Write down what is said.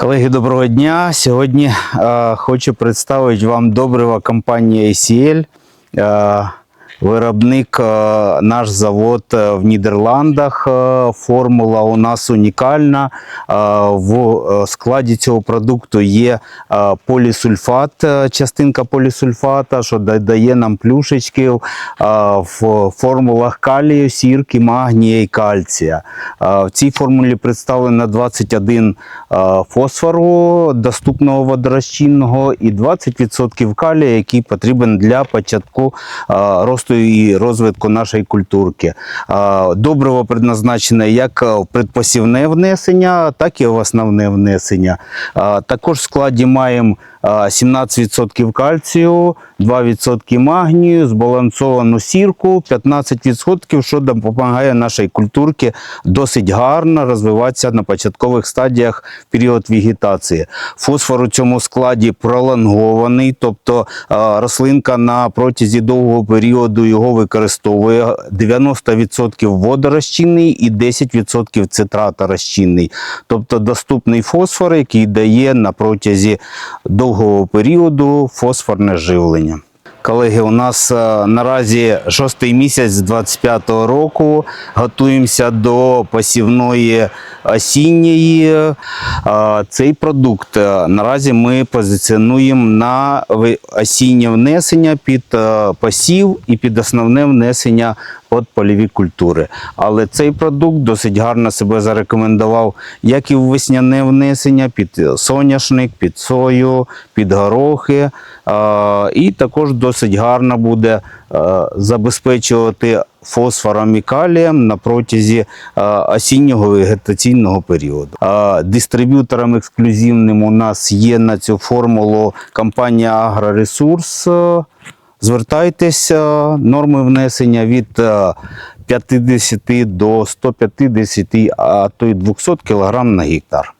Колеги, доброго дня. Сьогодні е, хочу представити вам добрива компанії ACL. Е, Виробник е, наш завод е, в Нідерландах. Е, Формула у нас унікальна. В складі цього продукту є полісульфат, частинка полісульфата, що дає нам плюшечків е, в формулах калію, сірки, магнія і кальція. В цій формулі представлено 21 е, фосфору доступного водорозчинного і 20% калія, який потрібен для початку е, росту і розвитку нашої культурки. Е, Добриво предназначене як в предпосівне внесення, так і в основне внесення. Е, Також в складі маємо е, 17% кальцію, 2% магнію, збалансовану сірку, 15%, що допомагає нашій культурці досить гарно розвиватися на початкових стадіях в період вегетації. Фосфор у цьому складі пролонгований, тобто е, рослинка на протязі довгого періоду його використовує. 90% водорозчинний і 10% цитраторозчинний. Тобто доступний фосфор, який дає на протязі довгого періоду фосфорне живлення. Колеги, у нас е, наразі шостий місяць 25-го року. Готуємося до посівної осінньої. Е, Цей продукт е, наразі ми позиціонуємо на осіннє внесення під посів і під основне внесення під польові культури. Але цей продукт досить гарно себе зарекомендував як і в весняне внесення під соняшник, під сою, під горохи. І також досить гарно буде забезпечувати фосфором і калієм на протязі осіннього вегетаційного періоду. Дистриб'ютором ексклюзивним у нас є на цю формулу компанія Агроресурс. Е, Звертайтеся, норми внесення від е, 50 до 150, а то й 200 кг на гектар.